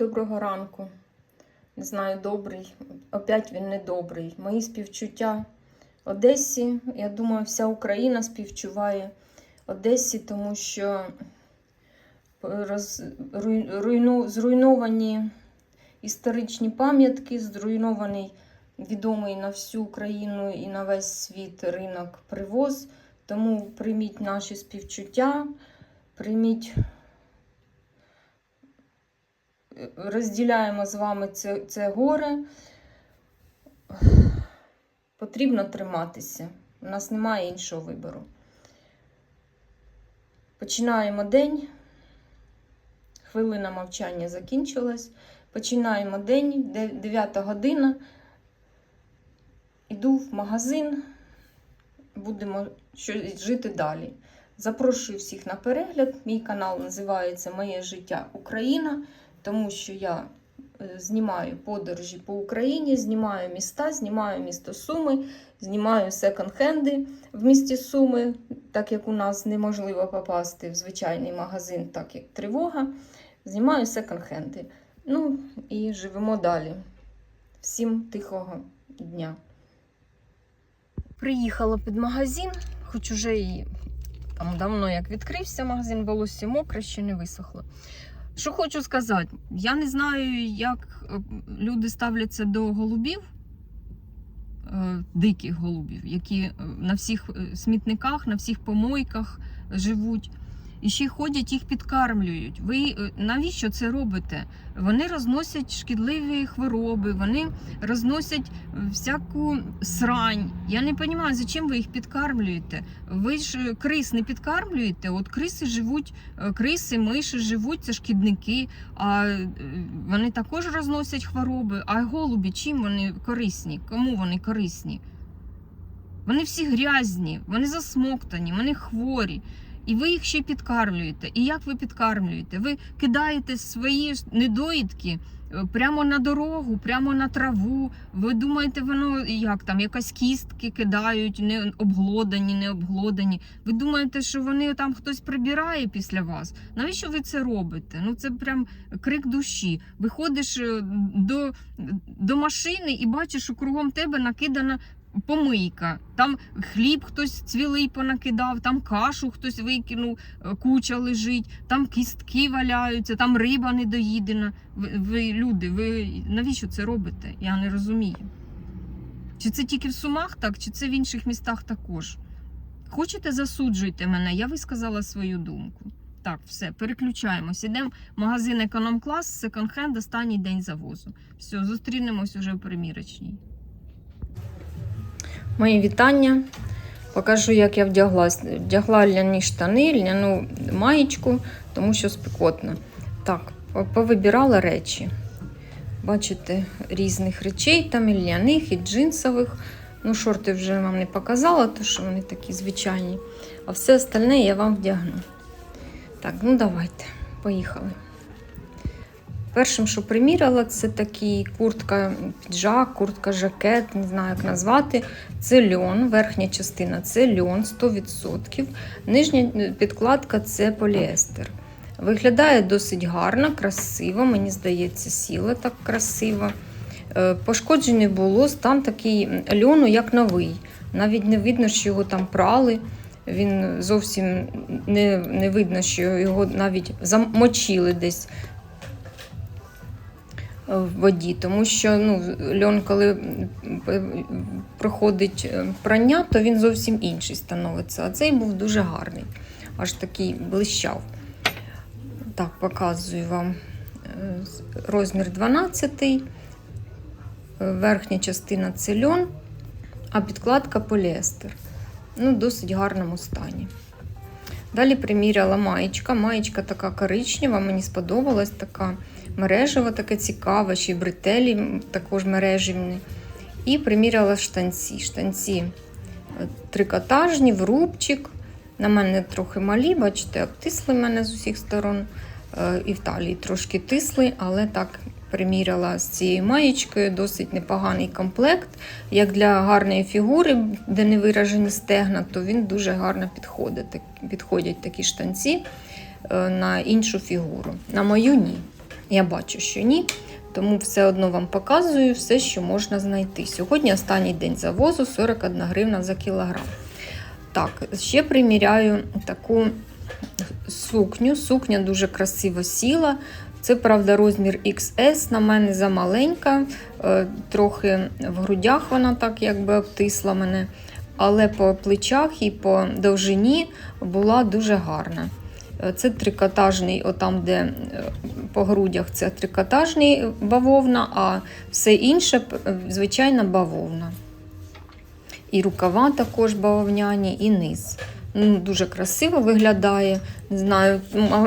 Доброго ранку. Не знаю, добрий. Опять він не добрий. Мої співчуття Одесі. Я думаю, вся Україна співчуває Одесі, тому що роз, руйну, зруйновані історичні пам'ятки, зруйнований відомий на всю Україну і на весь світ ринок привоз. Тому прийміть наші співчуття, прийміть розділяємо з вами це, це горе. Потрібно триматися. У нас немає іншого вибору. Починаємо день. Хвилина мовчання закінчилась. Починаємо день, 9 година. Іду в магазин. Будемо жити далі. Запрошую всіх на перегляд. Мій канал називається Моє життя Україна тому що я е, знімаю подорожі по Україні, знімаю міста, знімаю місто Суми, знімаю секонд-хенди в місті Суми, так як у нас неможливо попасти в звичайний магазин, так як тривога. Знімаю секонд-хенди. Ну і живемо далі. Всім тихого дня. Приїхала під магазин, хоч уже і там давно як відкрився магазин, волосся мокре, ще не висохло. Що хочу сказати, я не знаю, як е, люди ставляться до голубів, е, диких голубів, які е, на всіх смітниках, на всіх помойках живуть. І ще ходять, їх підкармлюють. Ви е, навіщо це робите? Вони розносять шкідливі хвороби, вони розносять е, всяку срань. Я не розумію, зачем ви їх підкармлюєте? Ви ж е, крис не підкармлюєте. От криси живуть, криси, миші живуть, це шкідники, а вони також розносять хвороби. А голубі чим вони корисні? Кому вони корисні? Вони всі грязні, вони засмоктані, вони хворі. І ви їх ще підкармлюєте. І як ви підкармлюєте? Ви кидаєте свої недоїдки е, прямо на дорогу, прямо на траву. Ви думаєте, воно як там якась кістки кидають, не обглодані, не обглодані. Ви думаєте, що вони там хтось прибирає після вас? Навіщо ви це робите? Ну це прям крик душі. Виходиш е, до, до машини і бачиш, що кругом тебе накидана помийка. Там хліб хтось цвілий понакидав, там кашу хтось викинув, е, куча лежить, там кістки валяються, там риба недоїдена. Ви, ви люди, ви навіщо це робите? Я не розумію. Чи це тільки в Сумах так, чи це в інших містах також? Хочете, засуджуйте мене, я висказала свою думку. Так, все, переключаємось. Ідемо в магазин економ-клас, секонд-хенд, останній день завозу. Все, зустрінемось уже в примірочній. Мої вітання. Покажу, як я вдяглась. Вдягла ляні штани, ляну маєчку, тому що спекотно. Так, повибирала речі. Бачите, різних речей, там і ляних, і джинсових. Ну, шорти вже вам не показала, тому що вони такі звичайні. А все остальне я вам вдягну. Так, ну давайте, поїхали. Першим, що приміряла, це такий куртка піджак, куртка жакет, не знаю, як назвати. Це льон, верхня частина це льон 100%. Нижня підкладка це поліестер. Виглядає досить гарно, красиво, мені здається, сіла так красиво. Е, Пошкоджень не було, стан такий льону, як новий. Навіть не видно, що його там прали. Він зовсім не, не видно, що його навіть замочили десь в воді, тому що ну, льон, коли проходить е, прання, то він зовсім інший становиться. А цей був дуже гарний, аж такий блищав. Так, показую вам е, розмір 12, е, верхня частина це льон, а підкладка поліестер. Ну, в досить гарному стані. Далі приміряла маєчка. Маєчка така коричнева, мені сподобалась така мережева, таке цікаве, ще й бретелі також мережевні. І приміряла штанці. Штанці е, трикотажні, в рубчик. На мене трохи малі, бачите, обтисли мене з усіх сторон. Е, І в талії трошки тисли, але так приміряла з цією маєчкою. Досить непоганий комплект. Як для гарної фігури, де не виражені стегна, то він дуже гарно підходить. Підходять такі штанці е, на іншу фігуру. На мою ні. Я бачу, що ні. Тому все одно вам показую все, що можна знайти. Сьогодні останній день завозу 41 гривна за кілограм. Так, ще приміряю таку сукню. Сукня дуже красиво сіла. Це, правда, розмір XS, на мене замаленька, е, трохи в грудях вона так якби обтисла мене, але по плечах і по довжині була дуже гарна. Е, Це трикотажний, отам, де е, по грудях це трикотажний бавовна, а все інше е, звичайна бавовна. І рукава також бавовняні, і низ. Ну, дуже красиво виглядає. Не знаю,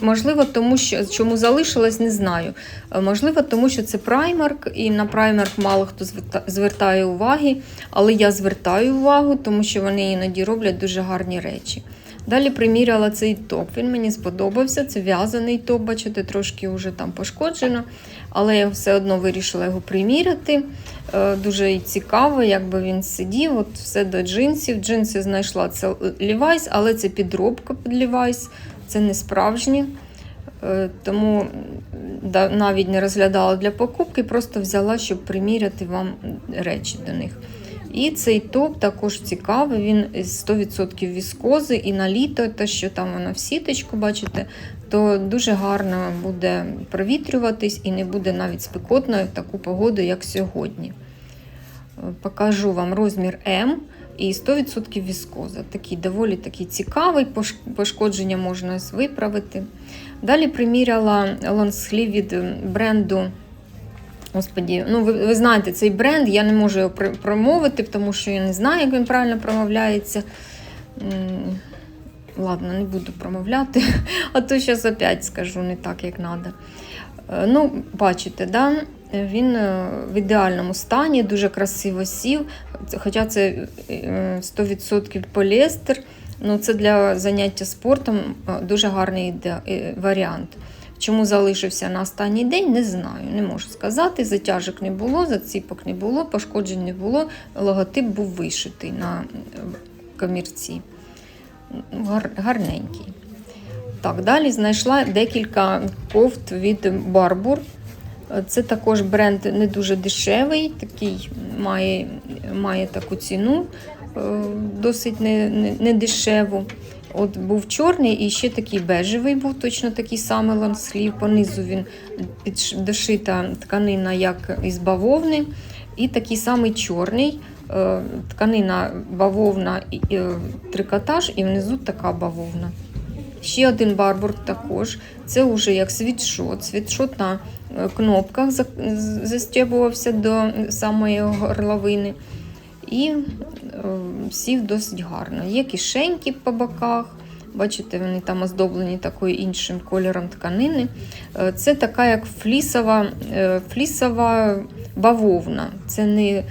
можливо, тому що чому залишилась, не знаю. Можливо, тому що це праймарк, і на праймарк мало хто звертає уваги, але я звертаю увагу, тому що вони іноді роблять дуже гарні речі. Далі приміряла цей топ. Він мені сподобався. Це в'язаний топ, бачите, трошки вже там пошкоджено, але я все одно вирішила його приміряти. Е, Дуже цікаво, якби він сидів. От все до джинсів. Джинси знайшла це Levi's, але це підробка під Levi's, це не справжні. Е, Тому навіть не розглядала для покупки, просто взяла, щоб приміряти вам речі до них. І цей топ також цікавий, він з 100% віскози і на літо, те, що там воно в сіточку, бачите, то дуже гарно буде провітрюватись і не буде навіть спекотною в таку погоду, як сьогодні. Е, Покажу вам розмір М і 100% віскоза. Такий доволі такий цікавий, пошкодження можна виправити. Далі приміряла лонгслів від бренду. Господі, ну ви, ви знаєте цей бренд, я не можу його промовити, тому що я не знаю, як він правильно промовляється. Ладно, не буду промовляти, а то зараз опять скажу не так, як треба. Ну, бачите, да? він е, в ідеальному стані, дуже красиво сів. Хоча це е, 100% поліестер, ну це для заняття спортом е, дуже гарний е, варіант. Чому залишився на останній день, не знаю. Не можу сказати. Затяжок не було, заціпок не було, пошкоджень не було. Логотип був вишитий на е, комірці. Гар, гарненький. Так, далі знайшла декілька кофт від Барбур. Це також бренд не дуже дешевий, такий має, має таку ціну, е, досить не, не, не. От був чорний і ще такий бежевий був, точно такий самий ланслів. Понизу він дошита тканина, як із бавовни. І такий самий чорний, е, тканина бавовна е, трикотаж, і внизу така бавовна. Ще один барбур також. Це вже як світшот. Світшот на е, кнопках за- застібувався до самої горловини. І е, сів досить гарно. Є кишеньки по боках. Бачите, вони там оздоблені такою іншим кольором тканини. Е, Це така як флісова, е, флісова бавовна. Це не,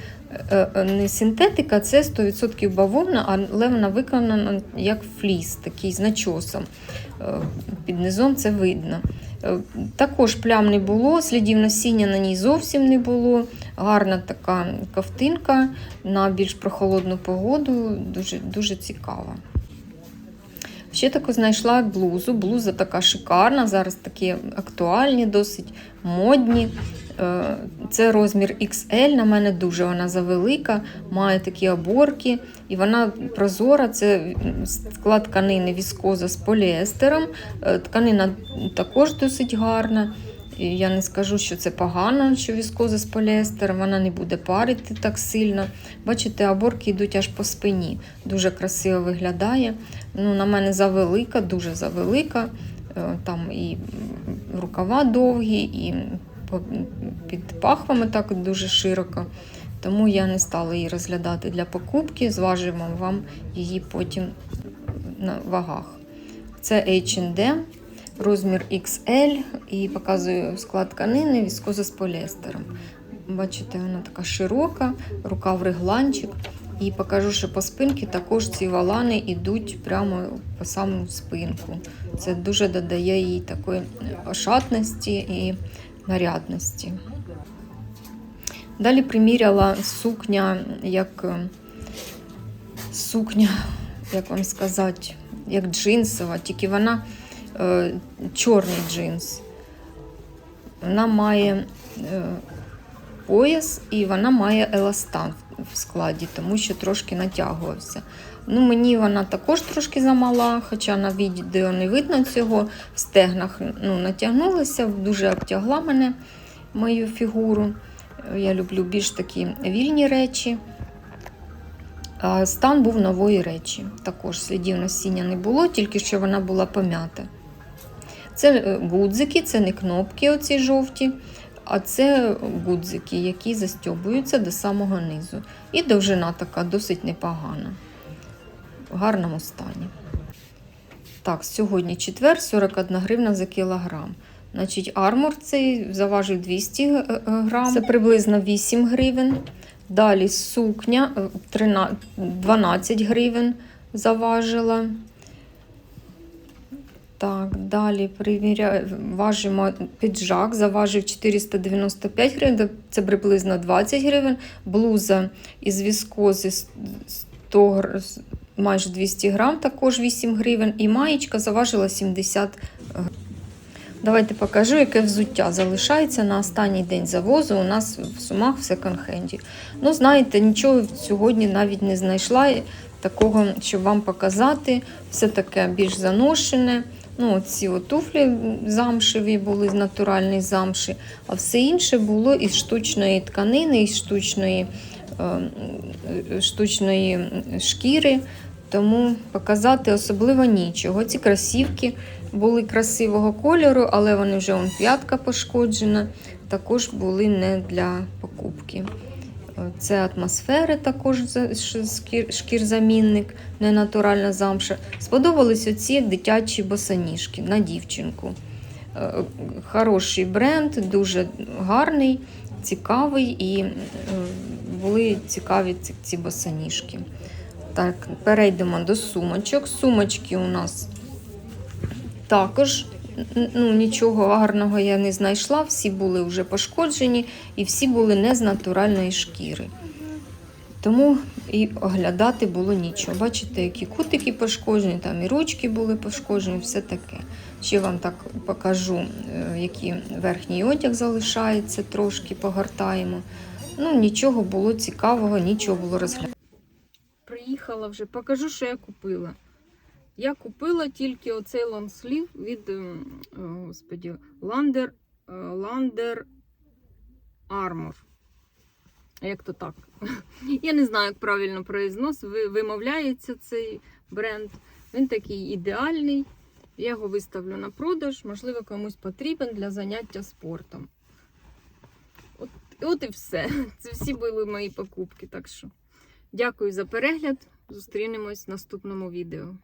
не синтетика, це 100% бавовна, але вона виконана як фліс, такий з начосом. Під низом це видно. Е, Також плям не було, слідів насіння на ній зовсім не було. Гарна така ковтинка на більш прохолодну погоду, дуже, дуже цікава. Ще таку знайшла блузу. Блуза така шикарна, зараз такі актуальні, досить модні. Е, Це розмір XL, на мене дуже вона завелика, має такі оборки, і вона прозора. Це склад тканини віскоза з поліестером. Е, Тканина також досить гарна. Я не скажу, що це погано, що віскоза з поліестером, вона не буде парити так сильно. Бачите, оборки йдуть аж по спині. Дуже красиво виглядає. Ну, на мене завелика, дуже завелика. Е, Там і рукава довгі, і під пахвами так дуже широко. Тому я не стала її розглядати для покупки. Зважимо вам її потім на вагах. Це H&M, розмір XL і показую склад тканини віскоза з поліестером. Бачите, вона така широка, рукав регланчик. І покажу, що по спинці також ці валани йдуть прямо по саму спинку. Це дуже додає їй такої ошатності і нарядності. Далі приміряла сукня, як е, сукня, як вам сказати, як джинсова, тільки вона е, чорний джинс. Вона має е, пояс і вона має еластан в складі, тому що трошки натягувався. Ну, мені вона також трошки замала, хоча на відео не видно цього. В стегнах ну, натягнулася, дуже обтягла мене мою фігуру. Я люблю більш такі вільні речі. Стан був нової речі. Також слідів насіння не було, тільки що вона була пом'ята. Це е, гудзики, це не кнопки оці жовті, а це гудзики, які застьобуються до самого низу. І довжина така досить непогана, в гарному стані. Так, сьогодні четвер, 41 гривна за кілограм. Значить, армор цей заважив 200 г- е, грам, це приблизно 8 гривень. Далі сукня е, 13 12 гривень заважила. Так, далі приміря... важимо піджак, заважив 495 гривень, це приблизно 20 гривень. Блуза із віскози 100, гр- майже 200 грам, також 8 гривень. І маєчка заважила 70 гривень. Давайте покажу, яке взуття залишається на останній день завозу у нас в Сумах в секонд-хенді. Ну, знаєте, нічого сьогодні навіть не знайшла такого, щоб вам показати. Все таке більш заношене. Ну, ці туфлі замшеві були з натуральної замші, а все інше було із штучної тканини, із штучної, е, е, штучної шкіри. Тому показати особливо нічого. Ці красівки були красивого кольору, але вони вже он, п'ятка пошкоджена, також були не для покупки. Це атмосфери, також шкірзамінник, не натуральна замша. Сподобались оці дитячі босоніжки на дівчинку. Е, Хороший бренд, дуже гарний, цікавий і е, були цікаві ці, ці босоніжки. Так, перейдемо до сумочок. Сумочки у нас також ну, нічого гарного я не знайшла. Всі були вже пошкоджені і всі були не з натуральної шкіри. Тому і оглядати було нічого. Бачите, які кутики пошкоджені, там і ручки були пошкоджені, все таке. Ще вам так покажу, е, який верхній одяг залишається, трошки погортаємо. Ну, нічого було цікавого, нічого було розглядати. Приїхала вже, покажу, що я купила. Я купила тільки оцей лонслів від господі, Lander, Lander Armor. Як то так? Я не знаю, як правильно произнос, вимовляється цей бренд. Він такий ідеальний. Я його виставлю на продаж, можливо, комусь потрібен для заняття спортом. От, от і все. Це всі були мої покупки. Так що дякую за перегляд. Зустрінемось в наступному відео.